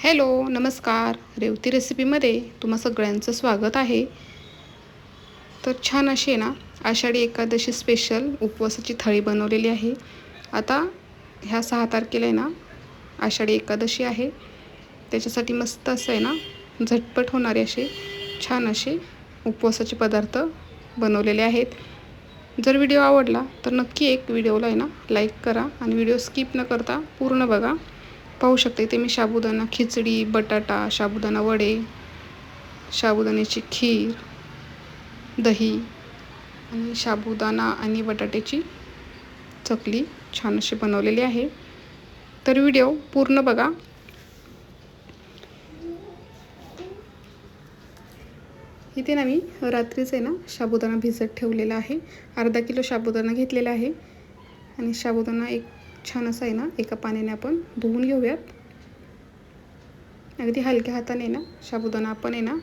Hello नमस्कार. रेवती रेसिपीमध्ये तुम्हा सगळ्यांचं स्वागत आहे. तर छान अशी आहे ना आषाढी एकादशी स्पेशल उपवासाची थाळी बनवलेली आहे. आता ह्या सहा तारखेला आहे ना आषाढी एकादशी आहे. त्याच्यासाठी मस्त असं आहे ना झटपट होणारे असे छान असे उपवासाचे पदार्थ बनवलेले आहेत. जर व्हिडिओ आवडला तर नक्की एक व्हिडिओला आहे ना लाईक करा. आणि व्हिडिओ स्किप न करता पूर्ण बघा. पाहू शकते इथे मी साबुदाणा खिचडी बटाटा साबुदाणा वडे साबुदाण्याची खीर दही आणि साबुदाणा आणि बटाट्याची चकली छान अशी बनवलेली आहे. तर व्हिडिओ पूर्ण बघा. इथे ना मी रात्रीच आहे ना साबुदाणा भिजत ठेवलेला आहे. अर्धा किलो साबुदाणा घेतलेला आहे. आणि साबुदाणा एक छान असं आहे ना एका पाण्याने आपण धुवून घेऊयात. अगदी हलक्या हाताने ना साबुदाणा आपण आहे ना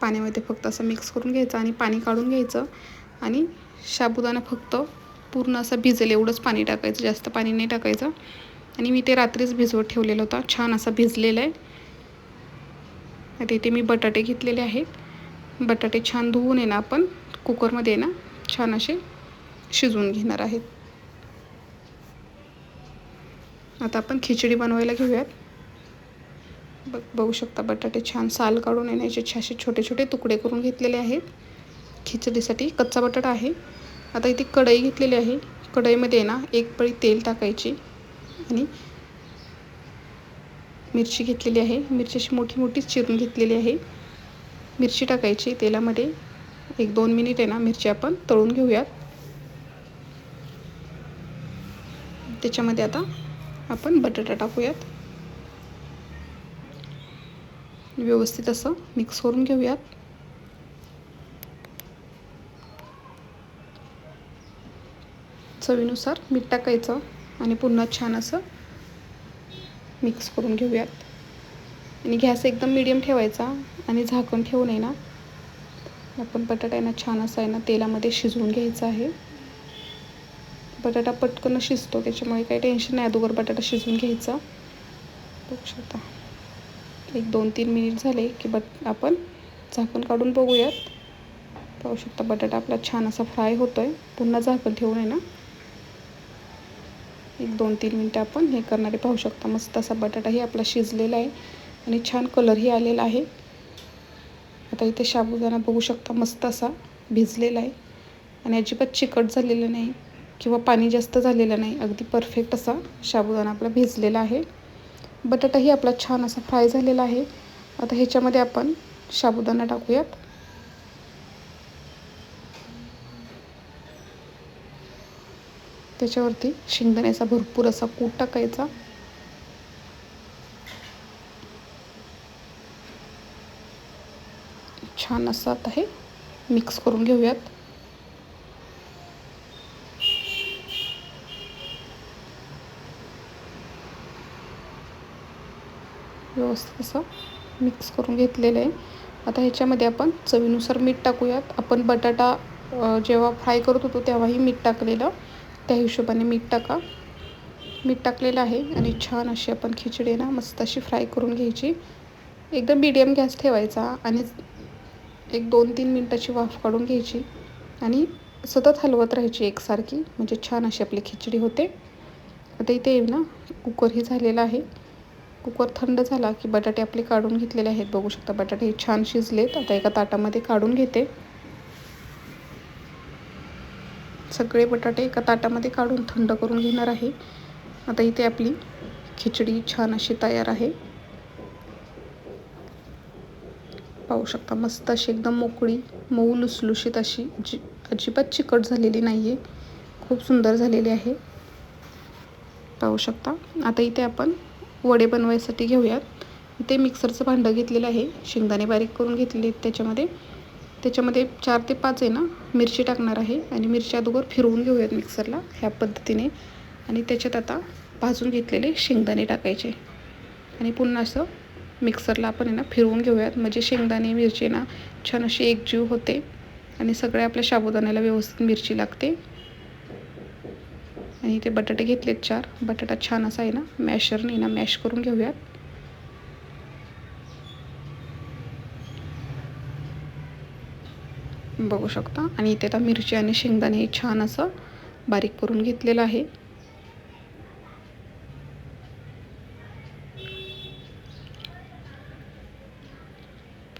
पाण्यामध्ये फक्त असं मिक्स करून घ्यायचं आणि पाणी काढून घ्यायचं. आणि साबुदाणा फक्त पूर्ण असं भिजेल एवढंच पाणी टाकायचं जास्त पाणी नाही टाकायचं. आणि मी ते रात्रीच भिजवत ठेवलेलं होता छान असा भिजलेला आहे. आता इथे मी बटाटे घेतलेले आहेत. बटाटे छान धुवून आहे ना आपण कुकरमध्ये ना छान असे शिजवून घेणार आहेत. आता आपण खिचडी बनवायला घेऊयात. बघ बघू शकता बटाटे छान साल काढून येण्याचे छासे छोटे छोटे तुकडे करून घेतलेले आहेत. खिचडीसाठी कच्चा बटाटा आहे. आता इथे कढई घेतलेली आहे. कढईमध्ये ना एक पळी तेल टाकायची आणि मिरची घेतलेली आहे. मिरची अशी मोठी मोठी चिरून घेतलेली आहे. मिरची टाकायची तेलामध्ये. एक दोन मिनिट आहे ना मिरची आपण तळून घेऊयात. त्याच्यामध्ये आता आपण बटाटा टाकूयात. व्यवस्थित असं मिक्स करून घेऊयात. चवीनुसार मीठ टाकायचं आणि पुन्हा छान असं मिक्स करून घेऊयात. आणि गॅस एकदम मिडियम ठेवायचा आणि झाकण ठेवून आहे ना आपण बटाटा आहे ना छान असा आहे ना तेलामध्ये शिजवून घ्यायचा आहे. बटाटा पटकन शिजतो त्याच्यामुळे काही टेन्शन नाही. अगोदर बटाटा शिजवून घ्यायचा. बघू शकता एक दोन तीन मिनिट झाले की बट आपण झाकण काढून बघूयात. पाहू शकता बटाटा आपला छान असा फ्राय होतो आहे पुन्हा झाकण ठेवून आहे ना. एक दोन तीन मिनटं आपण हे करणारे पाहू शकता. मस्त असा बटाटाही आपला शिजलेला आहे आणि छान कलरही आलेला आहे. आता इथे साबुदाणा बघू शकता मस्त असा भिजलेला आहे. आणि अजिबात चिकट झालेलं नाही. किंवा पाणी जास्त झालेलं नाही. अगदी परफेक्ट असा साबुदाणा आपला भिजलेला आहे. बटाटाही आपला छान असा फ्राय झालेला आहे. आता ह्याच्यामध्ये आपण साबुदाणा टाकूयात. त्याच्यावरती शेंगदाण्याचा भरपूर असा कूट टाकायचा. छान असं आता हे मिक्स करून घेऊयात. व्यवस्थित असं मिक्स करून घेतलेलं आहे. आता ह्याच्यामध्ये आपण चवीनुसार मीठ टाकूयात. आपण बटाटा जेव्हा फ्राय करत होतो तेव्हाही मीठ टाकलेलं. त्या हिशोबाने मीठ टाका. मीठ टाकलेलं आहे आणि छान अशी आपण खिचडी ना मस्त अशी फ्राय करून घ्यायची. एकदम मीडियम गॅस ठेवायचा आणि एक दोन तीन मिनटाची वाफ काढून घ्यायची आणि सतत हलवत राहायची एकसारखी. म्हणजे छान अशी आपली खिचडी होते. आता इथे ना कुकरही झालेला आहे. कुकर थंड झाला की बटाटे आपले काढून घेतलेले आहेत. बघू शकता बटाटे छान शिजलेत. आता एका ताटामध्ये काढून घेते. सगळे बटाटे एका ताटामध्ये काढून थंड करून घेणार आहे. आता इथे आपली खिचडी छान अशी तयार आहे. पाहू शकता मस्त अशी एकदम मोकळी मऊ लुसलुशीत अशी जी अजिबात चिकट झालेली नाही आहे खूप सुंदर झालेली आहे. पाहू शकता. आता इथे आपण वडे बनवायसाठी घेऊयात. इथे मिक्सरचं भांडं घेतलेलं आहे. शेंगदाणे बारीक करून घेतलेले आहेत त्याच्यामध्ये. त्याच्यामध्ये चार ते पाच आहे ना मिरची टाकणार आहे. आणि मिरची अगोदर फिरवून घेऊयात मिक्सरला ह्या पद्धतीने. आणि त्याच्यात आता भाजून घेतलेले शेंगदाणे टाकायचे. आणि पुन्हा असं मिक्सरला आपण आहे ना फिरवून घेऊयात. म्हणजे शेंगदाणे मिरची ना छान अशी एकजीव होते. आणि सगळ्या आपल्या साबुदाण्याला व्यवस्थित मिरची लागते. आणि इथे बटाटे घेतलेत चार. बटाटा छान असा आहे ना मॅशर नाही ना मॅश करून घेऊयात. बघू शकता. आणि इथे आता मिरची आणि शेंगदाणे छान असं बारीक करून घेतलेलं आहे.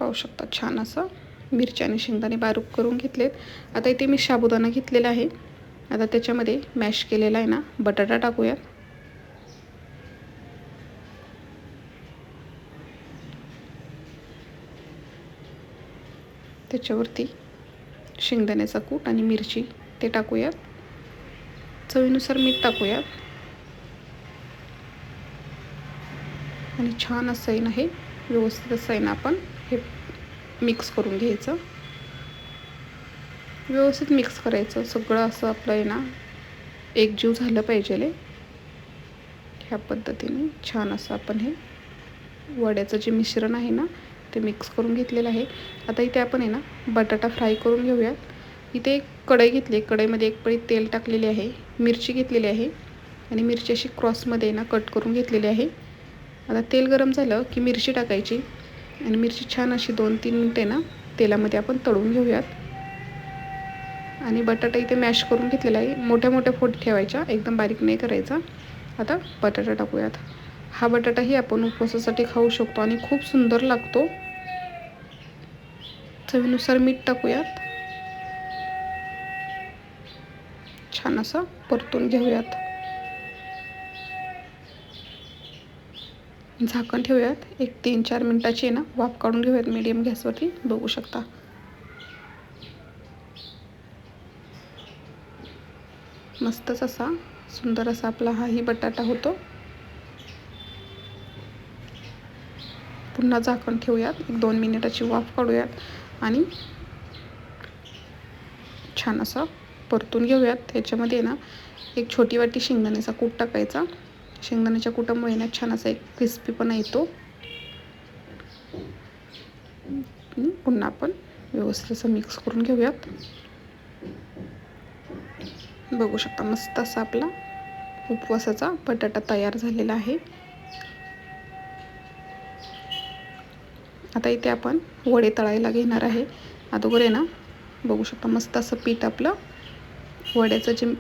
पाहू शकता छान असं मिरची आणि शेंगदाणे बारीक करून घेतलेत. आता इथे मी साबुदाणा घेतलेला आहे. आता त्याच्यामध्ये मॅश केलेला आहे ना बटाटा टाकूयात त्याच्यावरती शेंगदाण्याचा कूट आणि मिरची ते टाकूयात चवीनुसार मीठ टाकूयात आणि छान असं आहे ना हे व्यवस्थित असं आहे ना आपण हे मिक्स करून घ्यायचं. व्यवस्थित मिक्स करायचं. सगळं असं आपलं आहे ना एकजीव झालं पाहिजे ह्या पद्धतीने छान असं आपण हे वड्याचं जे मिश्रण आहे ना ते मिक्स करून घेतलेलं आहे. आता इथे आपण आहे ना बटाटा फ्राय करून घेऊयात. इथे एक कढई घेतली आहे. कढईमध्ये एक पळी तेल टाकलेली आहे. मिरची घेतलेली आहे. आणि मिरची अशी क्रॉसमध्ये ना कट करून घेतलेली आहे. आता तेल गरम झालं की मिरची टाकायची. आणि मिरची छान अशी दोन तीन मिनटे ना तेलामध्ये आपण तळून घेऊयात. आणि बटाटा इथे मॅश करून घेतलेला आहे. मोठ्या मोठ्या फोट ठेवायच्या. एकदम बारीक नाही करायचा. आता बटाटा टाकूयात. हा बटाटाही आपण उपवासासाठी खाऊ शकतो आणि खूप सुंदर लागतो. चवीनुसार मीठ टाकूयात. छान असं परतून घेऊयात. झाकण ठेवूयात. एक तीन चार मिनटाची ना वाफ काढून घेऊयात. मीडियम गॅसवरती बघू शकता. मस्तच असा सुंदर असा आपला हाही बटाटा होतो. पुन्हा झाकण ठेवूयात. एक दोन मिनिटाची वाफ काढूयात आणि छान असा परतून घेऊयात. त्याच्यामध्ये ना एक छोटी वाटी शेंगदाण्याचा कूट टाकायचा. शेंगदाण्याच्या कुटामुळे ना छान असा एक क्रिस्पीपणा येतो. पुन्हा आपण व्यवस्थित असं मिक्स करून घेऊयात. बघू शकता मस्त असा आपला उपवासाचा बटाटा तयार झालेला आहे. आता इथे आपण वडे तळायला घेणार आहे. अगोदर आहे ना बघू शकता मस्त असं पीठ आपलं वड्याचं जे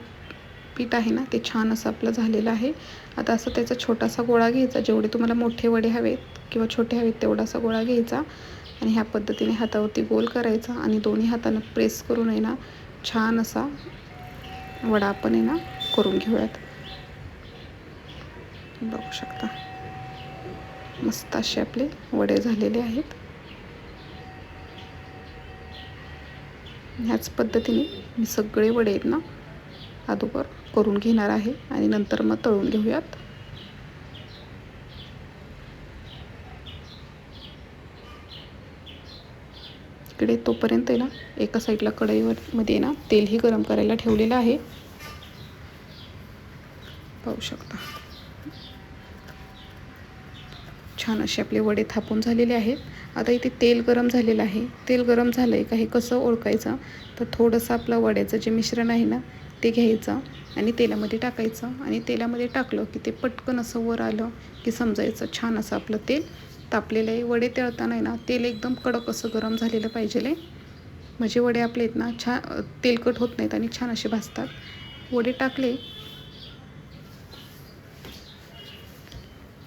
पीठ आहे ना ते छान असं आपलं झालेलं आहे. आता असं त्याचा छोटासा गोळा घ्यायचा जेवढे तुम्हाला मोठे वडे हवेत किंवा छोटे हवेत तेवढासा गोळा घ्यायचा. आणि ह्या पद्धतीने हातावरती गोल करायचा आणि दोन्ही हातानं प्रेस करून आहे ना छान असा वडा आपण आहे ना करून घेऊयात. बघू शकता. मस्त असे आपले वडे झालेले आहेत. ह्याच पद्धतीने मी सगळे वडे आहेत ना अगोदर करून घेणार आहे आणि नंतर मग तळून घेऊयात. इकडे तोपर्यंत आहे ना एका साईडला कढईवर मध्ये ना तेलही गरम करायला ठेवलेलं आहे. पाहू शकता. छान असे आपले वडे थापून झालेले आहेत. आता इथे तेल गरम झालेलं आहे. तेल गरम झालं आहे का हे कसं ओळखायचं? तर थोडंसं आपलं वड्याचं जे मिश्रण आहे ना ते घ्यायचं आणि तेलामध्ये टाकायचं. आणि तेलामध्ये टाकलं की ते पटकन असं वर आलं की समजायचं. छान असं आपलं तेल तापलेलं आहे. वडे तळताना आहे ना तेल एकदम कडक असं गरम झालेलं पाहिजे म्हणजे वडे आपले आहेत ना छान तेलकट होत नाहीत आणि छान असे भाजतात. वडे टाकले.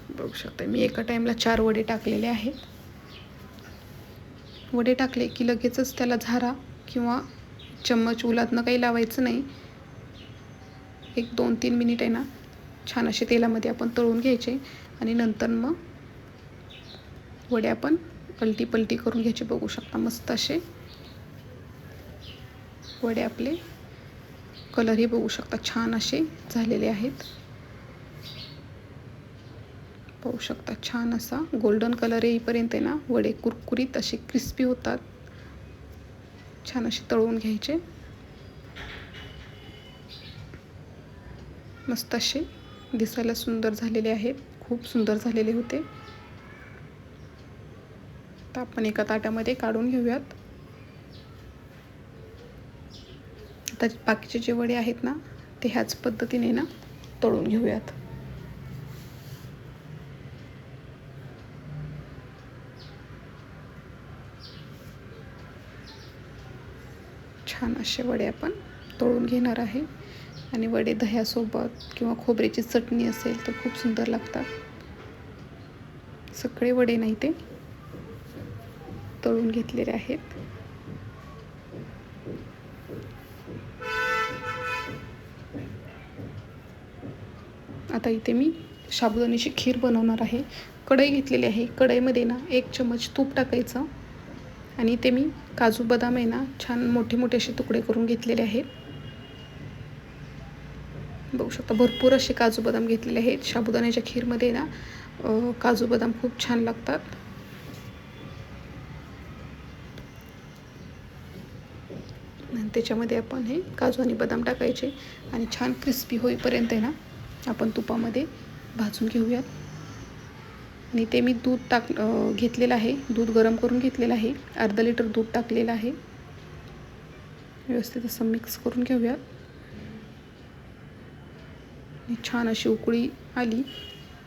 बघू शकता मी एका टाईमला चार वडे टाकलेले आहेत. वडे टाकले की लगेचच त्याला झारा किंवा चम्मच उलातनं काही लावायचं नाही. एक दोन तीन मिनिट आहे ना छान असे तेलामध्ये आपण तळून घ्यायचे आणि नंतर मग वडे आपण पलटी पलटी करून घ्यायचे. बघू शकता मस्त असे. वडे आपले. कलरही बघू शकता छान असे झालेले आहेत. पाहू शकता छान असा गोल्डन कलर येईपर्यंत आहे ना. वडे कुरकुरीत असे क्रिस्पी होतात. छान असे तळून घ्यायचे. मस्त असे दिसायला सुंदर झालेले आहेत. खूप सुंदर झालेले होते. तर आपण एका ताट्यामध्ये काढून घेऊयात. आता बाकीचे जे वडे आहेत ना ते ह्याच पद्धतीने ना तळून घेऊयात. छान असे वडे आपण तळून घेणार आहे. आणि वडे दह्यासोबत किंवा खोबऱ्याची चटणी असेल तर खूप सुंदर लागतात. सगळे वडे नाही ते. तळून घेतलेले आहेत. आता इथे मी साबुदाण्याची खीर बनवणार आहे. कढई घेतलेली आहे. कढईमध्ये ना एक चमच तूप टाकायचं आणि इथे मी काजू बदाम आहे ना छान मोठे मोठे असे तुकडे करून घेतलेले आहेत. बघू शकता भरपूर असे काजू बदाम घेतलेले आहेत. साबुदाण्याच्या खीरमध्ये ना काजू बदाम खूप छान लागतात. त्याच्यामध्ये आपण हे काजू आणि बदाम टाकायचे आणि छान क्रिस्पी होईपर्यंत आहे ना आपण तुपामध्ये भाजून घेऊयात. आणि ते मी दूध टाक घेतलेलं आहे दूध गरम करून घेतलेलं आहे अर्धा लिटर दूध टाकलेलं आहे. व्यवस्थित असं मिक्स करून घेऊयात. छान अशी उकळी आली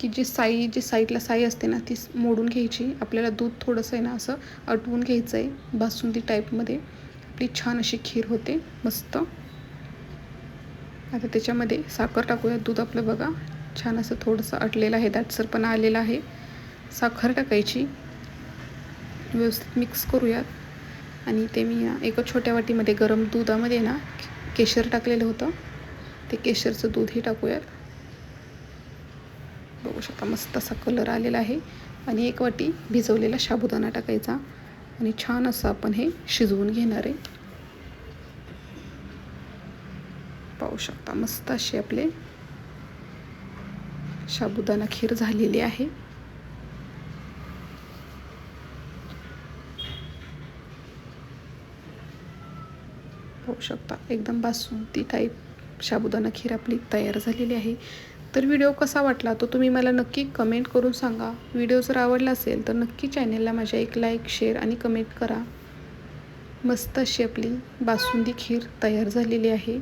की जी साई जी साईडला साई असते ना ती मोडून घ्यायची. आपल्याला दूध थोडंसं आहे ना असं अटवून घ्यायचं आहे बासुंदी टाईपमध्ये आपली छान अशी खीर होते मस्त. आता त्याच्यामध्ये साखर टाकूया दूध आपलं बघा. छान असं थोडंसं अटलेलं आहे दाटसरपणा आलेला आहे. साखर टाकायची. व्यवस्थित मिक्स करूयात. आणि ते मी एका छोट्या वाटीमध्ये गरम दुधामध्ये ना केशर टाकलेलं होतं. ते केशरचं दूधही टाकूयात. बघू शकता मस्त असा कलर आलेला आहे. आणि एक वाटी भिजवलेला साबुदाणा टाकायचा. आणि छान असं आपण हे शिजवून घेणार आहे. पाहू शकता मस्त असे आपले साबुदाणा खीर झालेली आहे. पाहू शकता एकदम बासुंती टाईप साबुदाणा खीर आपली तयार झालेली आहे. तर व्हिडिओ कसा वाटला तो तुम्ही मला नक्की कमेंट करून सांगा. व्हिडिओ जर आवडला असेल तर नक्की चॅनेलला माझ्या एक लाईक शेअर आणि कमेंट करा. मस्त अशी आपली बासुंदी खीर तयार झालेली आहे.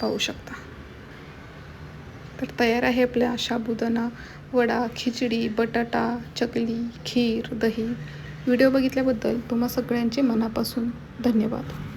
पाहू शकता. तर तयार आहे आपल्या साबुदाणा वडा खिचडी बटाटा चकली खीर दही. व्हिडिओ बघितल्याबद्दल तुम्हा सगळ्यांचे मनापासून धन्यवाद.